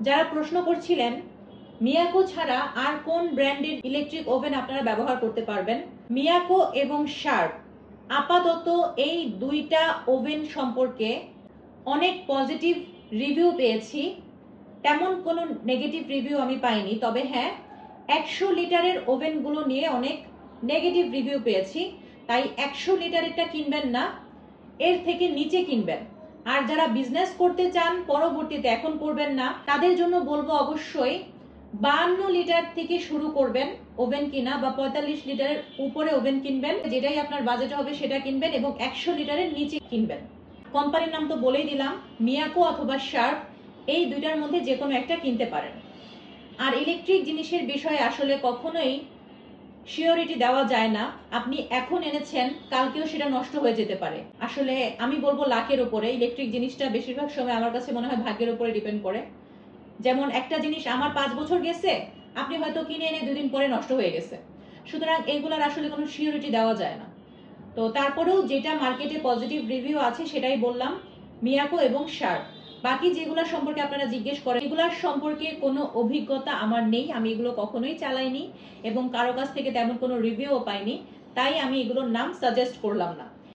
যারা প্রশ্ন করছিলেন, মিয়াকো ছাড়া আর কোন ব্র্যান্ডের ইলেকট্রিক ওভেন আপনারা ব্যবহার করতে পারবেন? মিয়াকো এবং শার্প, আপাতত এই দুইটা ওভেন সম্পর্কে অনেক পজিটিভ রিভিউ পেয়েছি। তেমন কোনো নেগেটিভ রিভিউ আমি পাইনি, তবে হ্যাঁ একশো লিটারের ওভেনগুলো নিয়ে অনেক নেগেটিভ রিভিউ পেয়েছি। তাই একশো লিটারেরটা কিনবেন না, এর থেকে নিচে কিনবেন। আর যারা বিজনেস করতে চান পরবর্তীতে, এখন করবেন না, তাদের জন্য বলব অবশ্যই বান্ন লিটার থেকে শুরু করবেন ওভেন কিনা বা পঁয়তাল্লিশ লিটারের উপরে ওভেন কিনবেন, যেটাই আপনার বাজেট হবে সেটা কিনবেন এবং একশো লিটারের নিচে কিনবেন। কোম্পানির নাম তো বলেই দিলাম মিয়াকো অথবা শার্প এই দুইটার মধ্যে যে কোনো একটা কিনতে পারেন। আর ইলেকট্রিক জিনিসের বিষয়ে আসলে কখনোই শিওরিটি দেওয়া যায় না। আপনি এখন এনেছেন, কালকেও সেটা নষ্ট হয়ে যেতে পারে। আসলে আমি বলব লাখের উপরে ইলেকট্রিক জিনিসটা বেশিরভাগ সময় আমার কাছে মনে হয় ভাগ্যের উপরে ডিপেন্ড করে। যেমন একটা জিনিস আমার পাঁচ বছর গেছে, আপনি হয়তো কিনে এনে দুদিন পরে নষ্ট হয়ে গেছে। সুতরাং এইগুলোর আসলে কোনো শিওরিটি দেওয়া যায় না। তো তারপরেও যেটা মার্কেটে পজিটিভ রিভিউ আছে সেটাই বললাম মিয়াকো এবং শার্প বাকি যেগুলো সম্পর্কে আপনারা জিজ্ঞেস করেন, এগুলার সম্পর্কে কোনো অভিজ্ঞতা আমার নেই, আমি এগুলো কখনোই চালাইনি এবং কারও কাছ থেকে তেমন কোনো রিভিউও পাইনি, তাই আমি এগুলোর নাম সাজেস্ট করলাম না।